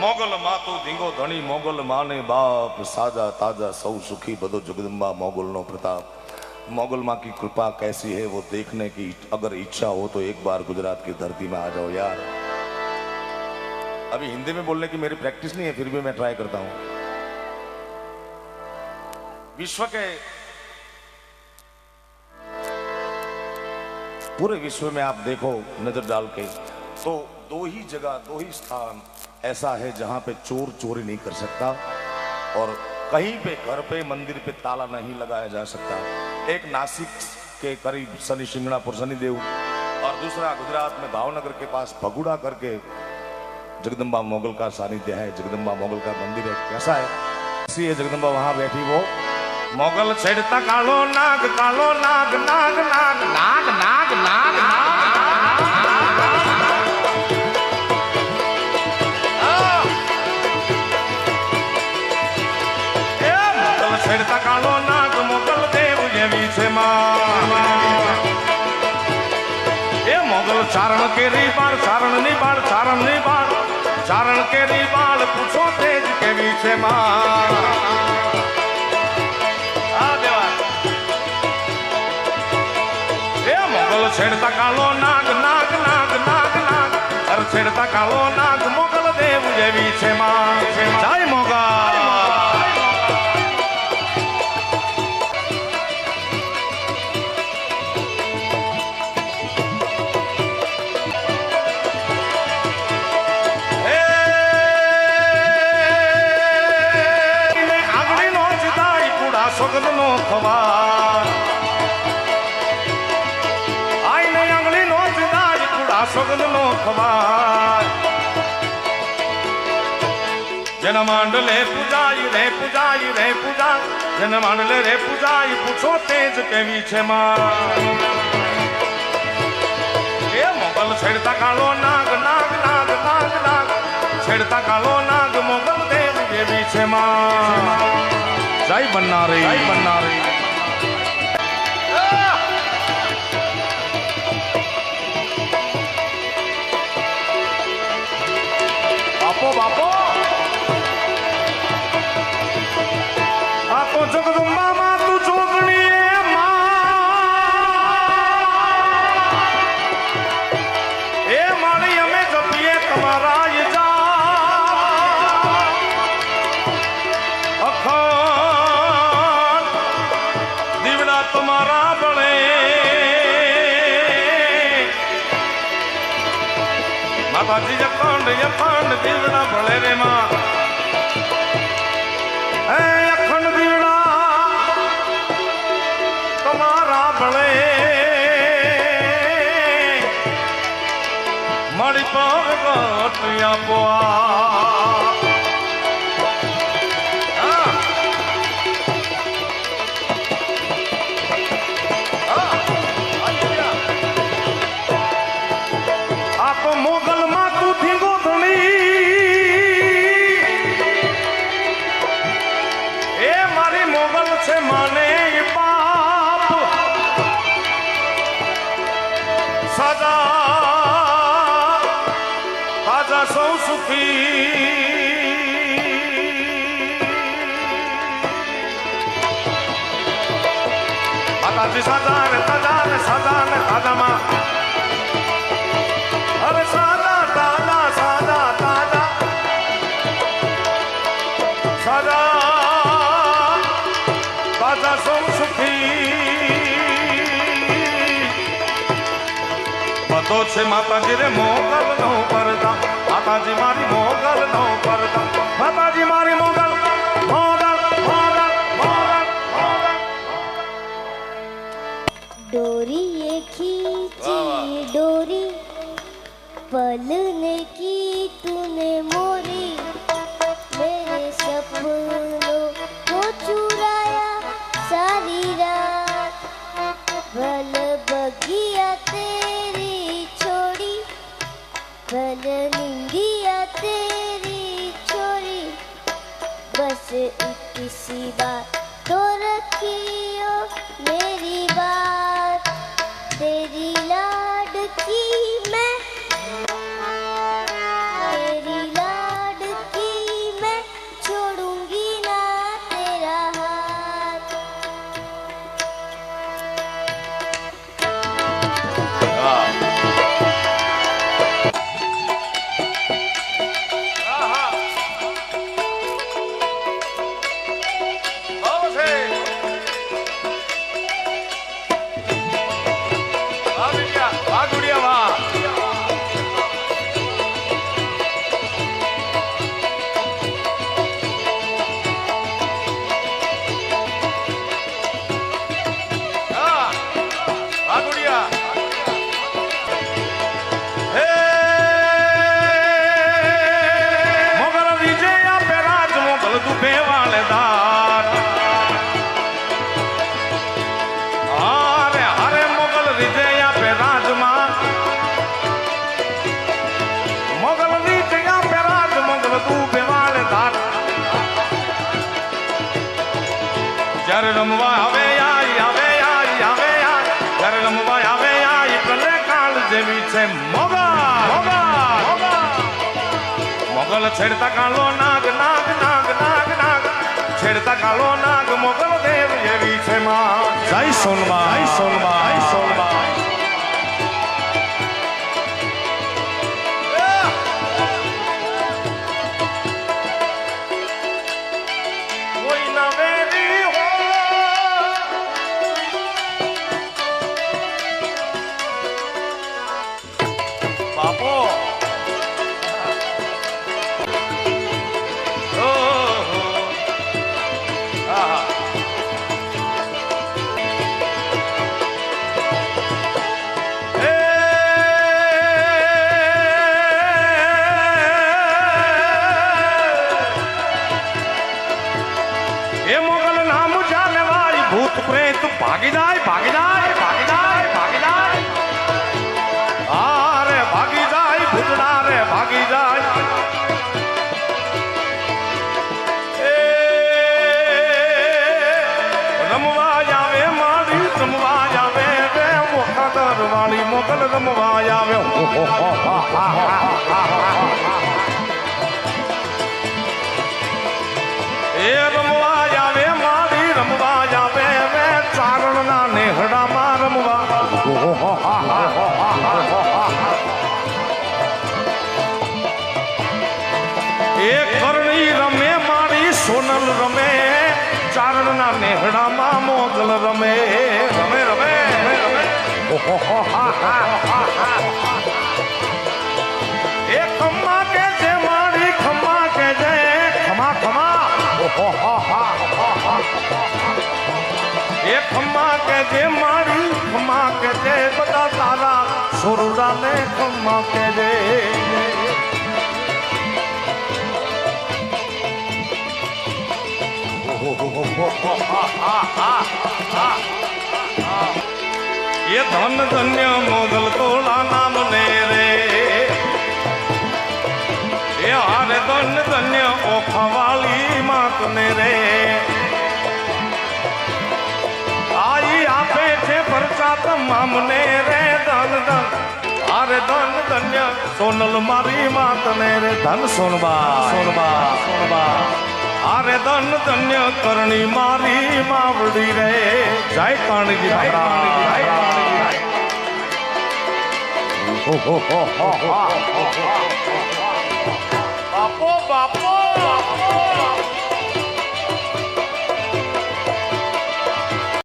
મોગલ માતો ધીંગો ધણી મોગલ માને બાપ સાજા ताजा સૌ સુખી બધો जगदम्बा मोगल प्रताप मोगल माँ की कृपा कैसी है वो देखने की अगर इच्छा हो तो एक बार गुजरात की धरती में आ जाओ यार अभी हिंदी में बोलने की मेरी प्रैक्टिस नहीं है फिर भी मैं ट्राई करता हूं विश्व के पूरे विश्व में आप देखो नजर डाल के तो दो ही जगह दो ही स्थान ऐसा है जहाँ पे चोर चोरी नहीं कर सकता और कहीं पे घर पे मंदिर पे ताला नहीं लगाया जा सकता। एक नासिक के करीब शनि शिंगणापुर, शनिदेव और दूसरा गुजरात में भावनगर के पास भगुड़ा करके जगदम्बा मोगल का सानिध्य है। जगदम्बा मोगल का मंदिर है कैसा है? ऐसी है जगदम्बा? वहाँ बैठी वो। मोगल छेड़ता कालो नाग कालो नाग नाग नाग नाग नाग नाग नाग। ચારણ કેરી બાળ, ચારણની બાળ, ચારણની બાળ, ચારણ કેરી બાળ, પૂછો તેજ કેવી છે મોગલ છેડતા કાળો નાગ નાગ નાગ નાગ નાગ. અર છેડતા કાળો નાગ, મોગલ દેવ જેવી છે માં સોગંદનો ખવાર આઈને આંગળીનો જદાજ કુડા સોગંદનો ખવાર જન માંડલે પૂજાઈ રે પૂજાઈ રે, પૂજા. જન માંડલે રે પૂજાઈ પૂછો તેજ કેવી છે માં એ મોગલ છેડતા કાળો નાગ નાગ નાગ નાગ નાગ. છેડતા કાળો નાગ મોગલ દેવ જેવી છે માં જય બનનારી જય બનનારી બાપો બાપો. તમારા બળે. માતાજી, અખંડ અખંડ દીવડા બળે રે માં. અખંડ દીવડા તમારા બળે. મારી પગટ આપો આ. તાજા સૌ સુખી. માતાજી સદાન ને તાજા ને સાજા ને તાજામાં અરે સાદા તાજા સાદા તાજા સાદા તાજા સૌ સુખી. બધો છે માતાજી રે મોગલ નો પરદા માતાજી મારી મોગલ નો પરદા बात तो જ્યારે રમવા આવે આઈ આવે આઈ આવે આઈ જ્યારે રમવા આવે આઈ પ્રલય કાળ જેવી છે મોગલ મોગલ મોગલ છેડતા કાળો નાગ નાગ નાગ નાગ નાગ છેડતા કાળો નાગ મોગલ દેવ એવી છે માં જય સોનબા જય સોનબા જય સોનબા જાય ભાગી ભાગી જાય ભાગી ભાગી જાય રમવા આવે આવે રે મોખાદર વાળી રમવા એ રમવા ના નેહડામાં મોગલ રમે રમે રમે રમે રમે એ ખમ્મા કે છે મારી ખમ્મા કે છે ખમા ખમા એ ખમ્મા કે છે મારી ખમ્મા કે છે બધા તારા સોરુડા ને ખમ્મા કે છે એ ધન ધન્ય મોગલ તોલા નામ ને રે. એ હારે ધન ધન્ય ઓખવાળી માત ને રે. આઈ આપે છે પરચા તમામને રે ધન ધન. હારે ધન ધન્ય સોનલ મારી માત ને રે. ધન સોનબા સોનબા સોનબા. આરે ધન ધન્ય કરણી મારી માવડી રે. જય કાણજી બાપો બાપો બાપો.